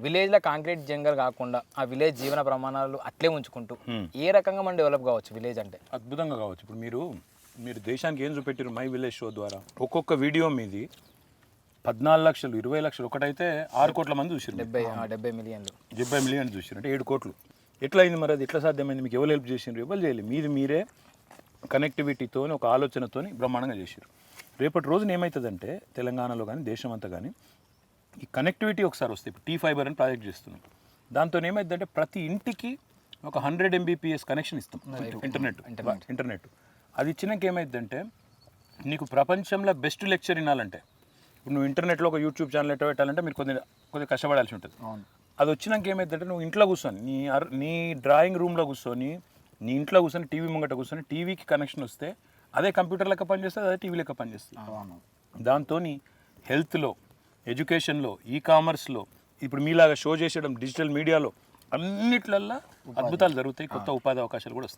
విలేజ్లో concrete jungle కాకుండా ఆ విలేజ్ జీవన ప్రమాణాలు అట్లే ఉంచుకుంటూ ఏ రకంగా మనం డెవలప్ కావచ్చు విలేజ్ అంటే? అద్భుతంగా కావచ్చు. ఇప్పుడు మీరు మీరు దేశానికి ఏం చూపెట్టారు మై విలేజ్ షో ద్వారా? ఒక్కొక్క వీడియో మీది పద్నాలుగు లక్షలు ఇరవై లక్షలు ఒకటైతే ఆరు కోట్ల మంది చూసారు డెబ్బై డెబ్బై మిలియన్లు. డెబ్బై మిలియన్ చూసారు అంటే ఏడు కోట్లు. ఎట్లా అయింది మరి అది? ఎట్లా సాధ్యమైంది? మీకు ఎవరు హెల్ప్ చేసిండ్రు? ఎవరు చేయలేదు మీది మీరే కనెక్టివిటీతో ఒక ఆలోచనతోని బ్రహ్మాండంగా చేసారు రేపటి రోజున ఏమవుతుందంటే తెలంగాణలో కానీ దేశం అంతా కానీ ఈ కనెక్టివిటీ ఒకసారి వస్తే ఇప్పుడు టీ ఫైబర్ అని ప్రాజెక్ట్ చేస్తున్నాం. దాంతో ఏమైందంటే ప్రతి ఇంటికి ఒక హండ్రెడ్ ఎంబీపీఎస్ కనెక్షన్ ఇస్తాం. ఇంటర్నెట్ ఇంటర్నెట్ అది ఇచ్చినాక ఏమైందంటే నీకు ప్రపంచంలో బెస్ట్ లెక్చర్ వినాలంటే ఇప్పుడు నువ్వు ఇంటర్నెట్లో ఒక యూట్యూబ్ ఛానల్ ఎట్లా పెట్టాలంటే మీరు కొద్దిగా కొద్దిగా కష్టపడాల్సి ఉంటుంది. అవును. అది వచ్చినాక ఏమైందంటే నువ్వు ఇంట్లో కూర్చొని నీ నీ డ్రాయింగ్ రూమ్లో కూర్చొని నీ ఇంట్లో కూర్చొని టీవీ ముంగట కూర్చొని టీవీకి కనెక్షన్ వస్తే అదే కంప్యూటర్ లెక్క పనిచేస్తుంది అదే టీవీ లెక్క పనిచేస్తుంది. అవును. దాంతో హెల్త్లో ఎడ్యుకేషన్లో ఈ కామర్స్లో ఇప్పుడు మీలాగా షో చేసేయడం డిజిటల్ మీడియాలో అన్నిట్లల్లో అద్భుతాలు జరుగుతాయి కొత్త ఉపాధి అవకాశాలు కూడా వస్తాయి.